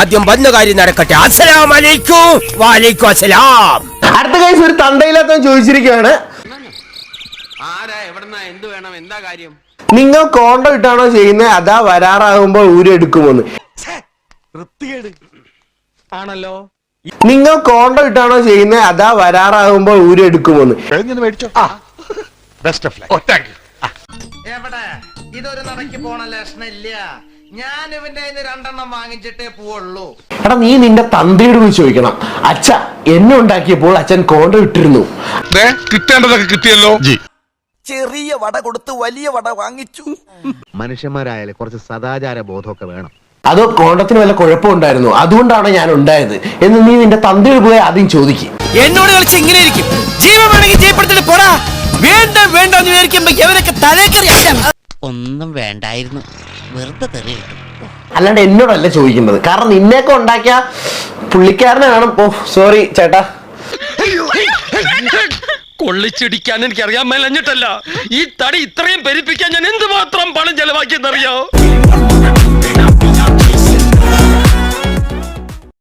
ആദ്യം വന്ന കാര്യം നടക്കട്ടെ. അസ്സലാം വലൈക്കും വാലൈക്കും അസ്സലാം. അടുത്ത കേസ് ഒരു തണ്ടയില്ലാത്തവൻ ചോദിച്ചിരിക്കുകയാണ്. ആരാ എവിടുന്നാ എന്ത് വേണം എന്താ കാര്യം? നിങ്ങൾ കോണ്ടോ ഇട്ടാണോ ചെയ്യുന്നത്? അതാ വരാറാകുമ്പോൾ ഊരെടുക്കുമെന്ന് ആണല്ലോ. നിങ്ങൾ കോണ്ടോ ഇട്ടാണോ ചെയ്യുന്നത്? അതാ വരാറാകുമ്പോൾ ഊരെടുക്കുമെന്ന് എവിടെ? ഇതൊരു നടക്കി പോണ ലക്ഷണില്ല ഞാൻ ഇവന്റെ രണ്ടെണ്ണം വാങ്ങിച്ചിട്ടേ പോവുള്ളൂ. എടാ നീ നിന്റെ തന്ത്രിയോട് വിളിച്ച് ചോദിക്കണം. അച്ഛ എന്നെ ഉണ്ടാക്കിയപ്പോൾ അച്ഛൻ കോണ്ട ഇട്ടിരുന്നു. കിട്ടേണ്ടതൊക്കെ കിട്ടിയല്ലോ. ചെറിയ വട കൊടുത്ത് വലിയ വട വാങ്ങിച്ചു. മനുഷ്യന്മാരായാലും കുറച്ച് സദാചാര ബോധമൊക്കെ വേണം. അത് കോണ്ടത്തിന് വല്ല കുഴപ്പമുണ്ടായിരുന്നു അതുകൊണ്ടാണ് ഞാൻ ഉണ്ടായത്? എന്ന് നീ നിന്റെ തന്ത്രിയോട് പോയി ആദ്യം ചോദിക്കും. എന്നോട് കളിച്ച് ഇങ്ങനെ ഇരിക്കും. ജീവൻ വേണമെങ്കിൽ ജീപ്പെടുത്തിട്ട് പോടാ. വേണ്ട വേണ്ട എന്ന് വിചാരിക്കുമ്പോ എവരൊക്കെ തലേക്കറി ഒന്നും വേണ്ടായിരുന്നു. വെറുതെ തെറി കിട്ടും അല്ലാണ്ട് എന്നോടല്ല ചോദിക്കുന്നത്. കാരണം നിന്നെയൊക്കെ ഉണ്ടാക്കിയ പുള്ളിക്കാരനെ വേണം. ഓ സോറി ചേട്ടാ. കൊള്ളിച്ചിടിക്കാൻ എനിക്ക് അറിയാൻ മേലഞ്ഞിട്ടല്ല. ഈ തടി ഇത്രയും പെരിപ്പിക്കാൻ ഞാൻ എന്തുമാത്രം പണം ചെലവാക്കിയെന്നറിയോ?